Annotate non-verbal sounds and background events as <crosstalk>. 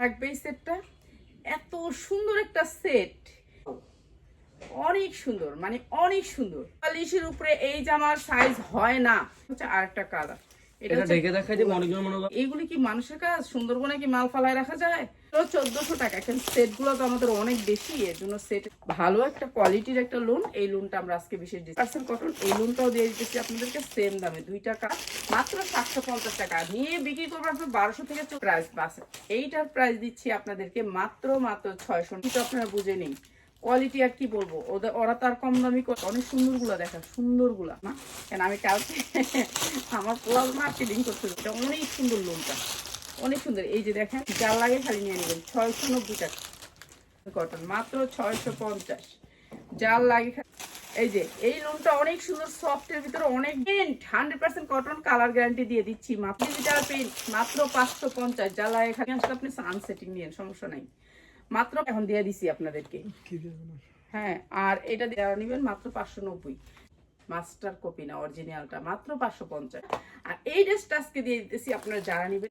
থাকবে এই সেটটা। এত সুন্দর একটা সেট। অনেক সুন্দর মানে অনেক সুন্দর। পলিশের উপরে এই জামার সাইজ হয় না। হচ্ছে আরেকটা কালার এটা ঢেকে দেখা অনেকজন মনে কি মানুষের কাজ? সুন্দরবনে কি মাল ফালায় রাখা যায়? চোদ্দশো টাকা। কিন্তু তো আমাদের অনেক বেশি এর জন্য সেট ভালো একটা কোয়ালিটির একটা লোন এই লোনটা আমরা আজকে বিশেষ পার্সেন্ট কটন এই লোনটাও দিয়ে দিতেছি আপনাদেরকে সেম দামে। দুই টাকা মাত্র সাতশো পঞ্চাশ টাকা। নিয়ে বিক্রি করব আপনি বারোশো থেকে প্রাইস বাসে। এইটার প্রাইস দিচ্ছি আপনাদেরকে মাত্র মাত্র ছয়শো। কিন্তু আপনারা বুঝে নিন। কোয়ালিটি আর কি বলব? ওদের ওরা তার কম দামি অনেক সুন্দরগুলা দেখা সুন্দরগুলা না? কেন, আমি কালকে <laughs> আমার পোলাও মার্কেটিং করছিল, এটা অনেক সুন্দর লোনটা অনেক সুন্দর। এই যে দেখেন, যার লাগে খালি নিয়ে নেবেন, ছয়শো নব্বই টাকা। কটন মাত্র ছয়শো পঞ্চাশ। যার লাগে এই যে, এই লোনটা অনেক সুন্দর সফটের ভিতরে অনেক pant hundred percent cotton colour guarantee দিয়ে দিচ্ছি, মাত্র লিটার পেন্ট মাত্র পাঁচশো পঞ্চাশ। যা লাগে আসলে আপনি সানসেটিং নিয়ে সমস্যা নাই। মাত্র এখন দিয়ে দিছি আপনাদেরকে। হ্যাঁ আর এটা দেওয়া নেবেন মাত্র পাঁচশো নব্বই। মাস্টার কপি না অরিজিনালটা মাত্র পাঁচশো পঞ্চাশ। আর এই ড্রেসটা আজকে দিয়ে দিতেছি আপনারা যারা নেবেন